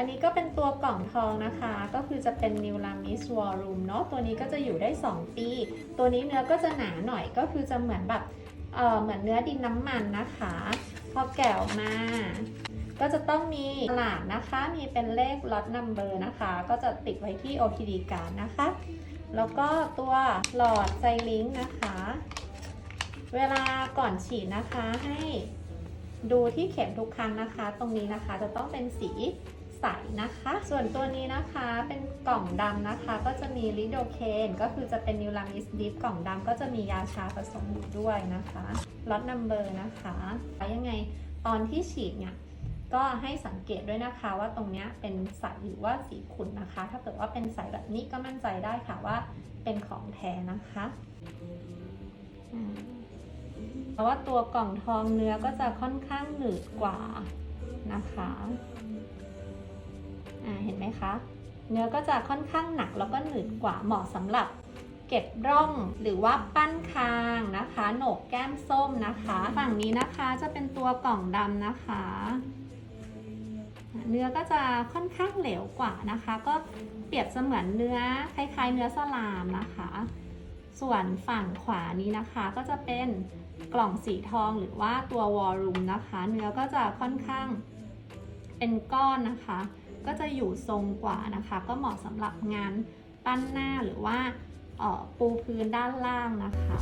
อันนี้ก็เป็นตัวกล่องทองนะคะ ก็คือจะเป็น New Lamis War Room เนาะตัวนี้ก็จะอยู่ได้ 2 ปี ตัวนี้เนื้อก็จะหนาหน่อยก็คือจะเหมือนแบบเออเหมือนเนื้อดินน้ำมันนะคะ พอแกะออกมา ก็จะต้องมีตลาดนะคะ มีเป็นเลขล็อตนัมเบอร์นะคะ ก็จะติดไว้ที่ OPD การดนะคะ แล้วก็ตัวหลอดไซลิงค์นะคะ เวลาก่อนฉีดนะคะให้ดูที่เข็มทุกครั้งนะคะ ตรงนี้นะคะจะต้องเป็นสี ใสนะคะ ส่วนตัวนี้นะคะเป็นกล่องดำนะคะ ก็จะมีลิโดเคนก็คือจะเป็นนิวลามิสดิฟกล่องดำก็จะมียาชาผสมอยู่ด้วยนะคะล็อตนัมเบอร์นะคะยังไงตอนที่ฉีดเนี่ยก็ให้สังเกตด้วยนะคะว่าตรงนี้เป็นใสหรือว่าสีขุ่นนะคะ ถ้าเกิดว่าเป็นใสแบบนี้ก็มั่นใจได้ค่ะว่าเป็นของแท้นะคะอืมเพราะว่าตัวกล่องทองเนื้อก็จะค่อนข้างหนืดกว่านะคะ เห็นไหมคะ เนื้อก็จะค่อนข้างหนักแล้วก็หนืดกว่าเหมาะสำหรับเก็บร่องหรือว่าปั้นคางนะคะโหนกแก้มส้มนะคะ ฝั่งนี้นะคะจะเป็นตัวกล่องดำนะคะ เนื้อก็จะค่อนข้างเหลวกว่านะคะ ก็เปรียบเสมือนเนื้อคล้ายๆ เนื้อสลามนะคะ ส่วนฝั่งขวานี้นะคะก็จะเป็นกล่องสีทองหรือว่าตัววอลลุ่มนะคะ เนื้อก็จะค่อนข้างเป็นก้อนนะคะ ก็จะอยู่ทรงกว่านะคะ ก็เหมาะสำหรับงานปั้นหน้าหรือว่าออปูพื้นด้านล่างนะคะ